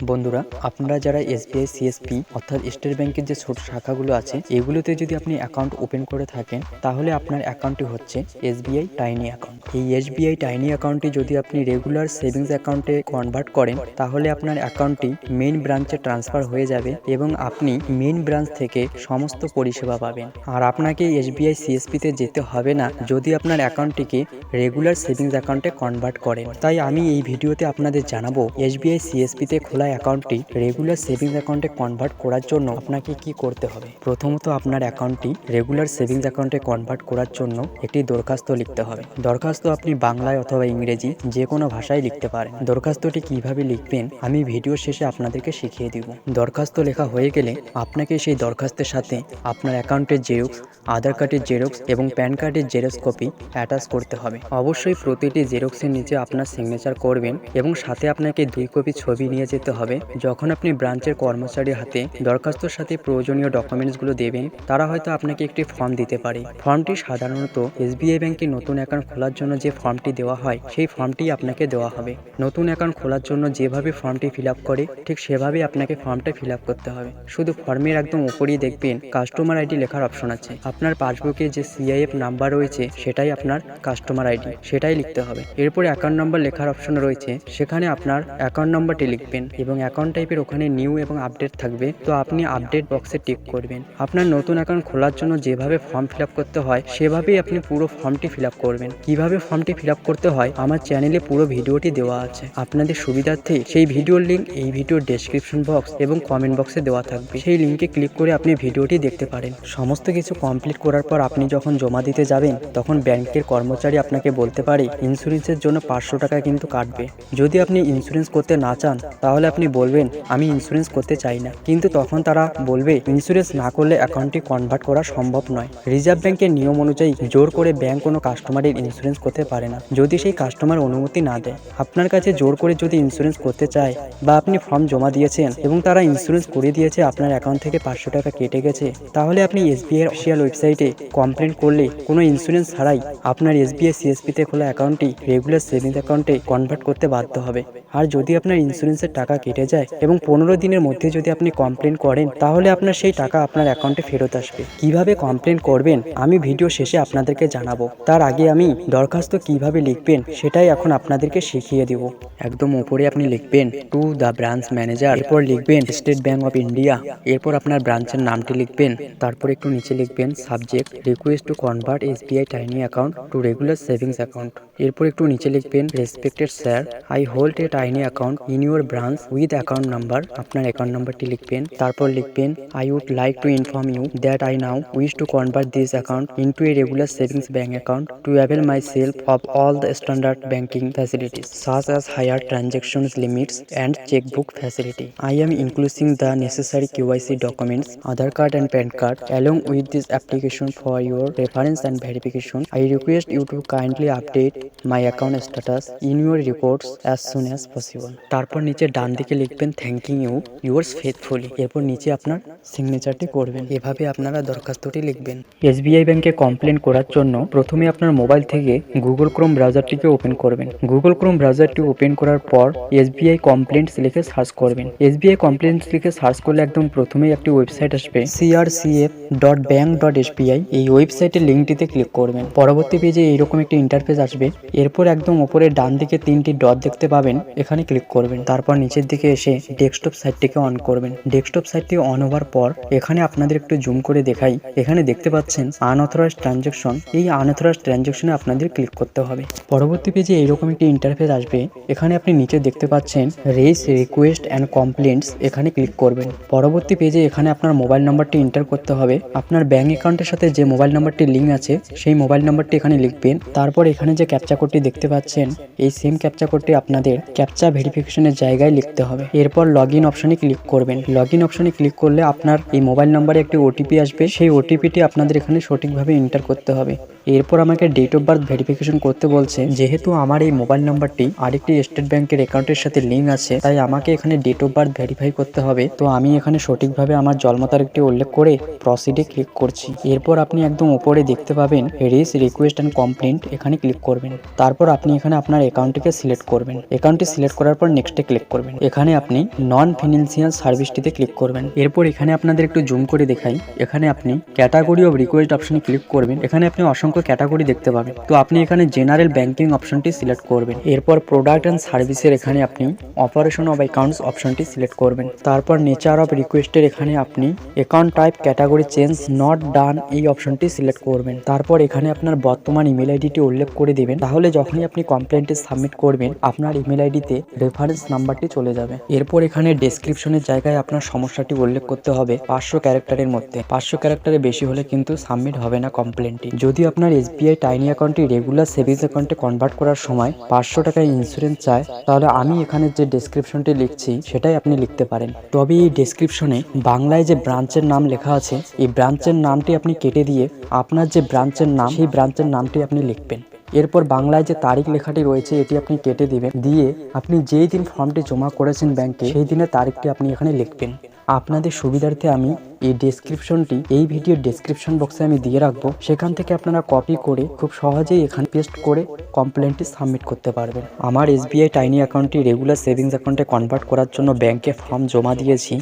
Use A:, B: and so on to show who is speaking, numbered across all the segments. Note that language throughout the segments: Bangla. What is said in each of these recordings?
A: বন্ধুরা, আপনারা যারা এসবিআই সিএসপি অর্থাৎ স্টেট ব্যাংকের যে ছোট শাখাগুলো আছে, এগুলোতে যদি আপনি অ্যাকাউন্ট ওপেন করে থাকেন, তাহলে আপনার অ্যাকাউন্টটি হচ্ছে এসবিআই টাইনি অ্যাকাউন্ট এই এসবিআই টাইনি অ্যাকাউন্টটি যদি আপনি রেগুলার সেভিংস অ্যাকাউন্টে কনভার্ট করেন, তাহলে আপনার অ্যাকাউন্টটি মেইন ব্রাঞ্চে ট্রান্সফার হয়ে যাবে এবং আপনি মেইন ব্রাঞ্চ থেকে সমস্ত পরিষেবা পাবেন। আর আপনাকে এসবিআই সিএসপিতে যেতে হবে না যদি আপনার অ্যাকাউন্টটিকে রেগুলার সেভিংস অ্যাকাউন্টে কনভার্ট করেন। তাই আমি এই ভিডিওতে আপনাদের জানাব এসবিআই সিএসপিতে খোলা অ্যাকাউন্টটি রেগুলার সেভিংস অ্যাকাউন্টে কনভার্ট করার জন্য আপনাকে কি করতে হবে? প্রথমত আপনার অ্যাকাউন্টটি রেগুলার সেভিংস অ্যাকাউন্টে কনভার্ট করার জন্য একটি দরখাস্ত লিখতে হবে। দরখাস্ত আপনি বাংলায় অথবা ইংরেজি যে কোনো ভাষায় লিখতে পারেন। দরখাস্তটি কীভাবে লিখবেন আমি ভিডিও শেষে আপনাদেরকে শিখিয়ে দিব। দরখাস্ত লেখা হয়ে গেলে আপনাকে সেই দরখাস্তের সাথে আপনার অ্যাকাউন্টের জেরক্স আধার কার্ডের জেরক্স এবং প্যান কার্ডের জেরক্স কপি অ্যাটাচ করতে হবে। অবশ্যই প্রতিটি জেরক্সের নিচে আপনার সিগনেচার করবেন এবং সাথে আপনাকে দুই কপি ছবি নিয়ে যেতে হবে। যখন আপনি ব্রাঞ্চের কর্মচারীর হাতে দরখাস্তর সাথে প্রয়োজনীয় ডকুমেন্টসগুলো দেবেন, তারা হয়তো আপনাকে একটি ফর্ম দিতে পারে। ফর্মটি সাধারণত এসবিআই ব্যাংকে নতুন অ্যাকাউন্ট খোলার জন্য যে ফর্মটি দেওয়া হয়, সেই ফর্মটি আপনাকে দেওয়া হবে। নতুন অ্যাকাউন্ট খোলার জন্য যেভাবে ফর্মটি ফিল আপ করে, ঠিক সেভাবেই আপনাকে ফর্মটা ফিল আপ করতে হবে। শুধু ফর্মের একদম উপরেই দেখবেন কাস্টমার আইডি লেখার অপশন আছে। আপনার পাসবুকে যে সিআইএফ নাম্বার রয়েছে, সেটাই আপনার কাস্টমার আইডি, সেটাই লিখতে হবে। এরপরে অ্যাকাউন্ট নাম্বার লেখার অপশন রয়েছে, সেখানে আপনার অ্যাকাউন্ট নাম্বারটি লিখবেন এবং অ্যাকাউন্ট টাইপের ওখানে নিউ এবং আপডেট থাকবে। তো আপনি আপডেট বক্সে টিক করবেন। আপনার নতুন অ্যাকাউন্ট খোলার জন্য যেভাবে ফর্ম ফিল করতে হয়, সেভাবেই আপনি পুরো ফর্মটি ফিল করবেন। কীভাবে ফর্মটি ফিল করতে হয়, আমার চ্যানেলে পুরো ভিডিওটি দেওয়া আছে। আপনাদের সুবিধার্থে সেই ভিডিওর লিঙ্ক এই ভিডিওর ডেসক্রিপশন বক্স এবং কমেন্ট বক্সে দেওয়া থাকবে। সেই লিঙ্কে ক্লিক করে আপনি ভিডিওটি দেখতে পারেন। সমস্ত কিছু কমপ্লিট করার পর আপনি যখন জমা দিতে যাবেন, তখন ব্যাংকের কর্মচারী আপনাকে বলতে পারে ইন্স্যুরেন্সের জন্য পাঁচশো টাকা কিন্তু কাটবে। যদি আপনি ইন্স্যুরেন্স করতে না চান, তাহলে আপনি বলবেন, আমি ইন্স্যুরেন্স করতে চাই না। কিন্তু তখন তারা বলবে ইন্স্যুরেন্স না করলে অ্যাকাউন্টটি কনভার্ট করা সম্ভব নয়। রিজার্ভ ব্যাংকের নিয়ম অনুযায়ী জোর করে ব্যাংক কোনো কাস্টমারের ইন্স্যুরেন্স করতে পারে না। যদি সেই কাস্টমার অনুমতি না দেয়, আপনার কাছে জোর করে যদি ইন্স্যুরেন্স করতে চায় বা আপনি ফর্ম জমা দিয়েছেন এবং তারা ইন্স্যুরেন্স করে দিয়েছে আপনার অ্যাকাউন্ট থেকে পাঁচশো টাকা কেটে গেছে, তাহলে আপনি এসবিআই অফিসিয়াল ওয়েবসাইটে কমপ্লেন করলে কোনো ইন্স্যুরেন্স ছাড়াই আপনার এসবিআই সিএসপিতে খোলা অ্যাকাউন্টটি রেগুলার সেভিংস অ্যাকাউন্টে কনভার্ট করতে বাধ্য হবে। আর যদি আপনার ইন্স্যুরেন্সের টাকা কেটে যায় এবং পনেরো দিনের মধ্যে যদি আপনি কমপ্লেন করেন, তাহলে আপনার সেই টাকা আপনার অ্যাকাউন্টে ফেরত আসবে। কীভাবে কমপ্লেন করবেন, আমি ভিডিও শেষে আপনাদেরকে জানাব। তার আগে আমি দরখাস্ত কীভাবে লিখবেন, সেটাই এখন আপনাদেরকে শিখিয়ে দিব। একদম উপরে আপনি লিখবেন টু দ্য ব্রাঞ্চ ম্যানেজার এরপর লিখবেন স্টেট ব্যাঙ্ক অফ ইন্ডিয়া এরপর আপনার ব্রাঞ্চের নামটি লিখবেন, তারপর একটু নিচে লিখবেন subject request to convert SBI tiny account to regular savings account এরপর একটু নিচে লিখবেন respected sir I hold a tiny account in your branch with account number আপনার অ্যাকাউন্ট নাম্বারটি লিখবেন, তারপর লিখবেন I would like to inform you that I now wish to convert this account into a regular savings bank account to avail myself of all the standard banking facility such as higher transaction limits and cheque book facility I am enclosing the necessary KYC documents Aadhaar card and PAN card along with this application for your reference and verification I request you to kindly update my account status in your reports as soon as possible তারপর নিচে ডান দিকে লিখবেন থ্যাংকিং ইউ ইউর্স ফেথফুলি এরপর নিচে আপনার সিগনেচারটি করবেন। এভাবে আপনারা দরখাস্তটি লিখবেন। এসবিআই ব্যাংকে কমপ্লেন করার জন্য প্রথমে আপনার মোবাইল থেকে গুগল ক্রোম ব্রাউজারটিকে ওপেন করবেন। গুগল ক্রোম ব্রাউজারটি ওপেন করার পর এসবিআই কমপ্লেন্টস লিখে সার্চ করবেন। এসবিআই কমপ্লেন্টস লিখে সার্চ করলে একদম প্রথমেই একটি ওয়েবসাইট আসবে CRCF dot bank dot SBI এই ওয়েবসাইটের লিঙ্কটিতে ক্লিক করবেন। পরবর্তী পেজে এইরকম একটি ইন্টারফেস আসবে। এরপর একদম উপরে ডান দিকে তিনটি ডট দেখতে পাবেন। এখানে ক্লিক করবেন। তারপর নিচের দিকে এসে ডেস্কটপ সাইটটিকে অন করবেন। ডেস্কটপ সাইটটি অন হওয়ার পর এখানে আপনাদের একটু জুম করে দেখাই। এখানে দেখতে পাচ্ছেন আনঅথরাইজ ট্রানজাকশন এই আনঅথরাইজ ট্রানজাকশনে আপনাদের ক্লিক করতে হবে। পরবর্তী পেজে এইরকম একটি ইন্টারফেস আসবে। এখানে আপনি নিচে দেখতে পাচ্ছেন রেস রিকোয়েস্ট অ্যান্ড কমপ্লেন্টস এখানে ক্লিক করবেন। পরবর্তী পেজে এখানে আপনার মোবাইল নাম্বারটি এন্টার করতে হবে। আপনার ব্যাংক অ্যাকাউন্টের সাথে যে মোবাইল নাম্বারটি লিঙ্ক আছে, সেই মোবাইল নাম্বারটি এখানে লিখবেন। তারপর এখানে যে ক্যাপচা কোডটি দেখতে পাচ্ছেন, এই সেম ক্যাপচা কোডটি আপনাদের ক্যাপচা ভেরিফিকেশনের জায়গায় লিখতে হবে। এরপর লগ ইন অপশনে ক্লিক করবেন। লগ ইন অপশনে ক্লিক করলে আপনার এই মোবাইল নম্বরে একটি ওটিপি আসবে। সেই ওটিপিটি আপনাদের এখানে সঠিকভাবে এন্টার করতে হবে। এরপর আমাকে ডেট অফ বার্থ ভেরিফিকেশন করতে বলছে, যেহেতু আমার এই মোবাইল নাম্বারটি আরেকটি স্টেট ব্যাংকের অ্যাকাউন্টের সাথে লিঙ্ক আছে, তাই আমাকে এখানে ডেট অফ বার্থ ভেরিফাই করতে হবে। তো আমি এখানে সঠিকভাবে আমার জন্ম তারিখটি উল্লেখ করে প্রসিডে ক্লিক করছি। এরপর আপনি একদম উপরে দেখতে পাবেন রিস রিকোয়েস্ট অ্যান্ড কমপ্লেন্ট এখানে ক্লিক করবেন। তারপর আপনি এখানে আপনার অ্যাকাউন্টটিকে সিলেক্ট করবেন। অ্যাকাউন্টটি সিলেক্ট করার পর নেক্সটে ক্লিক করবেন। এখানে আপনি নন ফিনান্সিয়াল সার্ভিসটিতে ক্লিক করবেন। এরপর এখানে আপনাদের একটু জুম করে দেখাই। এখানে আপনি ক্যাটাগরি অফ রিকোয়েস্ট অপশনে ক্লিক করবেন। এখানে আপনি অসংখ্য ক্যাটাগরি দেখতে পাবেন। তো আপনি এখানে জেনারেল ব্যাংকিং অপশনটি সিলেক্ট করবেন। এরপর প্রোডাক্ট অ্যান্ড সার্ভিসের এখানে আপনি অপারেশন অফ অ্যাকাউন্টস অপশনটি সিলেক্ট করবেন। তারপর নেচার অফ রিকোয়েস্টের এখানে আপনি account type category change not done এই অপশনটি সিলেক্ট করবেন। তারপর এখানে আপনার বর্তমান ইমেল আইডিটি উল্লেখ করে দিবেন। তাহলে যখনই আপনি কমপ্লেনটি সাবমিট করবেন, আপনার ইমেল আইডিতে রেফারেন্স নাম্বারটি চলে যাবে। এরপর এখানে ডেসক্রিপশনের জায়গায় আপনার সমস্যাটি উল্লেখ করতে হবে পাঁচশো ক্যারেক্টারের মধ্যে। পাঁচশো ক্যারেক্টারে বেশি হলে কিন্তু সাবমিট হবে না কমপ্লেনটি যদি আপনার এসবিআই টাইনি অ্যাকাউন্টটি রেগুলার সেভিংস অ্যাকাউন্টে কনভার্ট করার সময় পাঁচশো টাকায় ইন্স্যুরেন্স চায়, তাহলে আমি এখানে যে ডেসক্রিপশনটি লিখছি, সেটাই আপনি লিখতে পারেন। তবে এই ডেসক্রিপশনে বাংলায় যে ব্রাঞ্চের নাম লেখা আছে, এই ব্রাঞ্চের নামটি আপনি কেটে দিয়ে আপনার যে ব্রাঞ্চের নাম, সেই ব্রাঞ্চের নামটি আপনি লিখবেন। এরপর বাংলায় যে তারিখ লেখাটি রয়েছে, এটি আপনি কেটে দিবেন। দিয়ে আপনি যেই দিন ফর্মটি জমা করেছেন ব্যাংকে, সেই দিনের তারিখটি আপনি এখানে লিখবেন। আপনাদের সুবিধার্থে আমি এই ডেসক্রিপশনটি এই ভিডিওর ডেসক্রিপশন বক্সে আমি দিয়ে রাখব। সেখান থেকে আপনারা কপি করে খুব সহজেই এখানে পেস্ট করে কমপ্লেনটি সাবমিট করতে পারবেন। আমার এসবিআই টাইনি অ্যাকাউন্টটি রেগুলার সেভিংস অ্যাকাউন্টে কনভার্ট করার জন্য ব্যাংকে ফর্ম জমা দিয়েছি।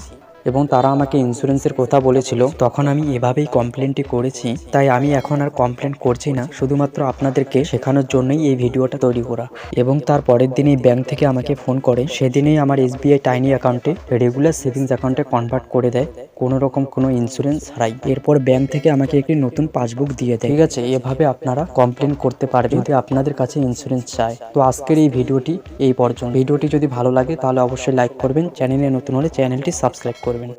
A: এবং তারা আমাকে ইন্স্যুরেন্সের কথা বলেছিল, তখন আমি এভাবেই কমপ্লেনটি করেছি, তাই আমি এখন আর কমপ্লেন করছি না, শুধুমাত্র আপনাদেরকে শেখানোর জন্যই এই ভিডিওটা তৈরি করা। এবং তার পরের দিনেই ব্যাংক থেকে আমাকে ফোন করে, সেদিনেই আমার এসবিআই টাইনি অ্যাকাউন্টে রেগুলার সেভিংস অ্যাকাউন্টে কনভার্ট করে দেয়। কোনো রকম কোনো ইন্স্যুরেন্স ছাড়াই। এরপর ব্যাংক থেকে আমাকে একটি নতুন পাসবুক দিয়ে দেয়। ঠিক আছে, এভাবে আপনারা কমপ্লেন করতে পারবেন যদি আপনাদের কাছে ইন্স্যুরেন্স চায়। তো আজকের এই ভিডিওটি এই পর্যন্ত। ভিডিওটি যদি ভালো লাগে তাহলে অবশ্যই লাইক করবেন। চ্যানেলে নতুন হলে চ্যানেলটি সাবস্ক্রাইব করবেন।